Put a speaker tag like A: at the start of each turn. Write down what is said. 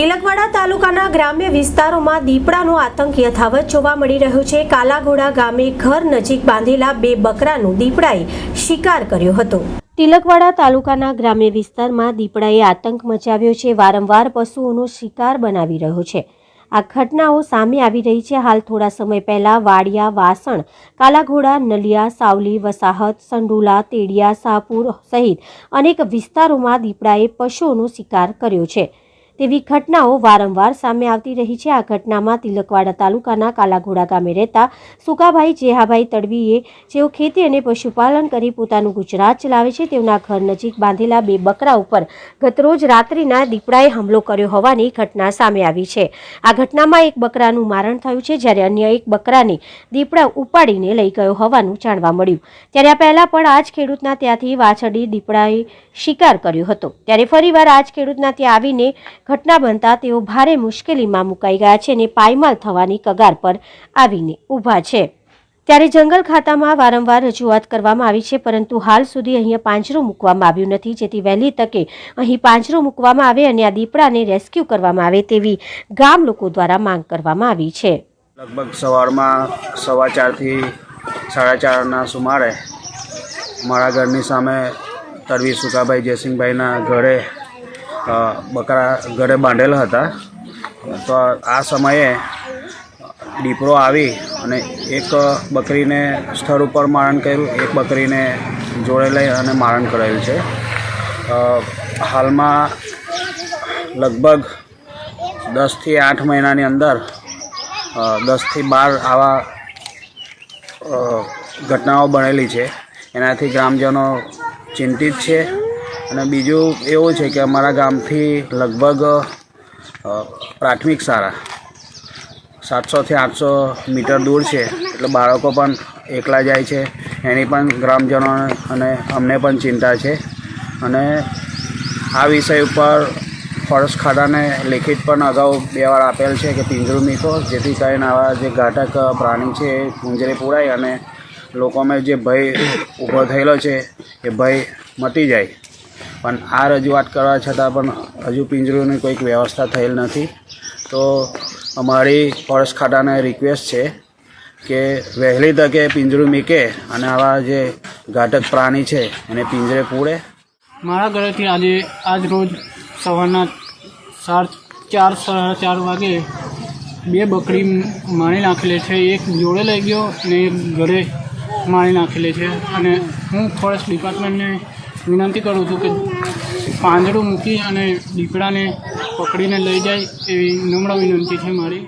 A: તિલકવાડા તાલુકાના ગ્રામ્ય વિસ્તારોમાં દીપડાનો આતંક યથાવત જોવા મળી રહ્યો છે. કાલાઘોડા ગામે ઘર નજીક બાંધેલા બે બકરાનું દીપડાએ શિકાર કર્યો હતો. તિલકવાડા તાલુકાના ગ્રામ્ય વિસ્તારમાં દીપડાએ આતંક મચાવ્યો છે. વારંવાર પશુઓનો શિકાર બનાવી રહ્યો છે. આ ઘટનાઓ સામે આવી રહી છે. હાલ થોડા સમય પહેલા વાડિયા, વાસણ, કાલાઘોડા, નલિયા, સાવલી, વસાહત, સંડુલા, તેડિયા, સાપુર સહિત અનેક વિસ્તારોમાં દીપડાએ પશુઓનો શિકાર કર્યો છે. તેવી ઘટનાઓ વારંવાર સામે આવતી રહી છે. આ ઘટનામાં તિલકવાડા તાલુકાના કાલાઘોડા ગામે રહેતા સુકાભાઈ જેહાભાઈ તડવીએ જેઓ ખેતી અને પશુપાલન કરી પોતાનું ગુજરાત ચલાવે છે તેઓના ઘર નજીક બાંધેલા બે બકરા ઉપર ગતરોજ રાત્રિના દીપડાએ હુમલો કર્યો હોવાની ઘટના સામે આવી છે. આ ઘટનામાં એક બકરાનું મારણ થયું છે, જ્યારે અન્ય એક બકરાને દીપડા ઉપાડીને લઈ ગયો હોવાનું જાણવા મળ્યું. ત્યારે આ પહેલાં પણ આજ ખેડૂતના ત્યાંથી વાછડી દીપડાએ શિકાર કર્યો હતો. ત્યારે ફરીવાર આજ ખેડૂતના ત્યાં આવીને ઘટના બનતા તેઓ ભારે મુશ્કેલીમાં મુકાઈ ગયા છે અને પાયમાલ થવાની કગાર પર આવીને ઊભા છે. ત્યારે જંગલ ખાતામાં વારંવાર રજૂઆત કરવામાં આવી છે, પરંતુ હાલ સુધી અહીંયા પાંજરો મૂકવામાં આવ્યું નથી, જેથી વહેલી તકે અહીં પાંજરો મૂકવામાં આવે અને આ દીપડાને રેસ્ક્યુ કરવામાં આવે તેવી ગામ લોકો દ્વારા માંગ કરવામાં આવી છે.
B: લગભગ સવારમાં સવા ચારથી સાડા ચારના સુમારે મારા ઘરની સામે તરવી સુકાભાઈ જયસિંહભાઈના ઘરે બકરા ઘરે બાંધેલા હતા. તો આ સમયે દીપડો આવી અને એક બકરીને સ્થળ ઉપર મારણ કર્યું. એક બકરીને જોડે લઈ અને મારણ કરાયું છે. હાલમાં લગભગ દસથી આઠ મહિનાની અંદર દસથી બાર આવા ઘટનાઓ બનેલી છે. એનાથી ગ્રામજનો ચિંતિત છે. અને બીજું એવું છે કે અમારા ગામથી લગભગ પ્રાથમિક શાળા. સાતસોથી આઠસો મીટર દૂર છે. એટલે બાળકો પણ એકલા જાય છે. એની પણ ગ્રામજનો અને અમને પણ ચિંતા છે. અને આ વિષય ઉપર ફોરેસ્ટ ખાતાને લેખિત પણ અગાઉ બે વાર આપેલ છે કે પિંજરું મીકો જેથી કરીને આવા જે ઘાટક પ્રાણી છે, એ પૂંજરે પુરાય અને લોકોમાં જે ભય ઊભો થયેલો છે, એ ભય મટી જાય. પણ આ રજૂઆત કરવા છતાં પણ હજુ પિંજરુંની કોઈક વ્યવસ્થા થયેલ નથી. તો અમારી ફોરેસ્ટ ખાતાને રિક્વેસ્ટ છે કે વહેલી તકે પિંજરું મીકે અને આવા જે ઘાતક પ્રાણી છે એને પિંજરે પૂરે.
C: મારા ઘરેથી આજે, આજ રોજ સવારના સાત ચાર, સાડા ચાર વાગે બે બકરી મારી નાખેલી છે. એક જોડે લઈ ગયો અને એક ઘરે મારી નાખેલી છે. અને હું ફોરેસ્ટ ડિપાર્ટમેન્ટને વિનંતી કરું છું કે પાંદડું મૂકી અને દીપડાને પકડીને લઈ જાય એવી નમ્ર વિનંતી છે મારી.